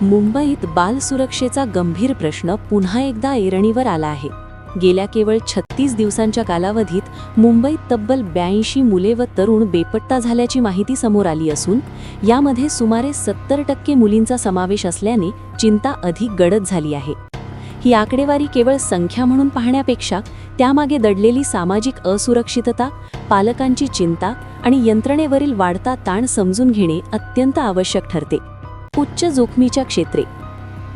मुंबईत बाल सुरक्षेचा गंभीर प्रश्न पुन्हा एकदा ऐरणीवर आला आहे. गेल्या केवळ छत्तीस दिवसांच्या कालावधीत मुंबईत तब्बल ब्याऐंशी मुले व तरुण बेपत्ता झाल्याची माहिती समोर आली असून यामध्ये सुमारे सत्तर टक्के मुलींचा समावेश असल्याने चिंता अधिक गडद झाली आहे. ही आकडेवारी केवळ संख्या म्हणून पाहण्यापेक्षा त्यामागे दडलेली सामाजिक असुरक्षितता पालकांची चिंता आणि यंत्रणेवरील वाढता ताण समजून घेणे अत्यंत आवश्यक ठरते. उच्च जोखमीच्या क्षेत्रे.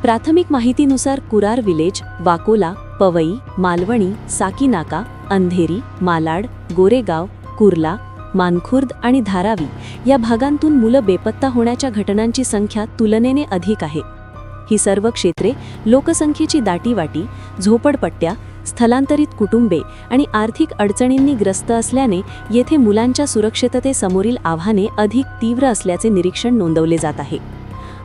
प्राथमिक माहितीनुसार कुरार विलेज वाकोला पवई मालवणी साकीनाका अंधेरी मालाड गोरेगाव कुर्ला मानखुर्द आणि धारावी या भागांतून मुलं बेपत्ता होण्याच्या घटनांची संख्या तुलनेने अधिक आहे. ही सर्व क्षेत्रे लोकसंख्येची दाटीवाटी झोपडपट्ट्या स्थलांतरित कुटुंबे आणि आर्थिक अडचणींनी ग्रस्त असल्याने येथे मुलांच्या सुरक्षिततेसमोरील आव्हाने अधिक तीव्र असल्याचे निरीक्षण नोंदवले जात आहे.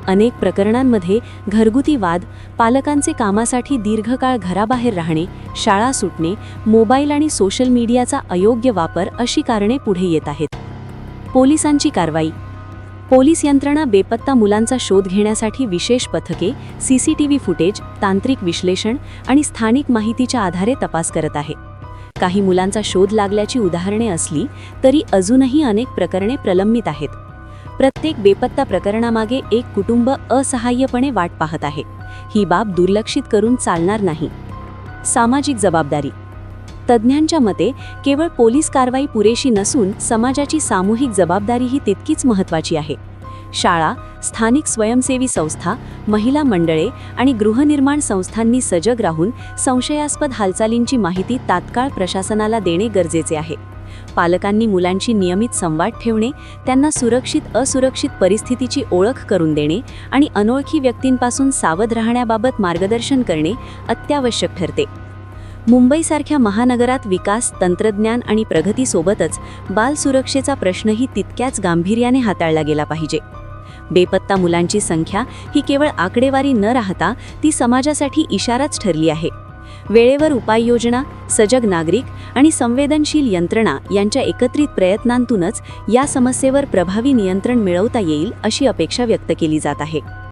अनेक प्रकरणांमध्ये घरगुती वाद पालकांचे कामासाठी दीर्घकाळ घराबाहेर राहणे शाळा सुटणे मोबाईल आणि सोशल मीडियाचा अयोग्य वापर अशी कारणे पुढे येत आहेत. पोलिसांची कारवाई. पोलीस यंत्रणा बेपत्ता मुलांचा शोध घेण्यासाठी विशेष पथके सीसीटीव्ही फुटेज तांत्रिक विश्लेषण आणि स्थानिक माहितीच्या आधारे तपास करत आहे. काही मुलांचा शोध लागल्याची उदाहरणे असली तरी अजूनही अनेक प्रकरणे प्रलंबित आहेत. प्रत्येक बेपत्ता प्रकरणामागे एक कुटुंब असहाय्यपणे वाट पाहत आहे. ही बाब दुर्लक्षित करून चालणार नाही. सामाजिक जबाबदारी. तज्ज्ञांच्या मते केवळ पोलीस कारवाई पुरेशी नसून समाजाची सामूहिक जबाबदारीही तितकीच महत्त्वाची आहे. शाळा स्थानिक स्वयंसेवी संस्था महिला मंडळे आणि गृहनिर्माण संस्थांनी सजग राहून संशयास्पद हालचालींची माहिती तात्काळ प्रशासनाला देणे गरजेचे आहे. पालकांनी मुलांशी नियमित संवाद ठेवणे त्यांना सुरक्षित असुरक्षित परिस्थितीची ओळख करून देणे आणि अनोळखी व्यक्तींपासून सावध राहण्याबाबत मार्गदर्शन करणे अत्यावश्यक ठरते. मुंबईसारख्या महानगरात विकास तंत्रज्ञान आणि प्रगतीसोबतच बाल सुरक्षेचा प्रश्नही तितक्याच गांभीर्याने हाताळला गेला पाहिजे. बेपत्ता मुलांची संख्या ही केवळ आकडेवारी न राहता ती समाजासाठी इशाराच ठरली आहे. वेळेवर उपाययोजना सजग नागरिक आणि संवेदनशील यंत्रणा यांच्या एकत्रित प्रयत्नांतूनच या समस्येवर प्रभावी नियंत्रण मिळवता येईल अशी अपेक्षा व्यक्त केली जात आहे.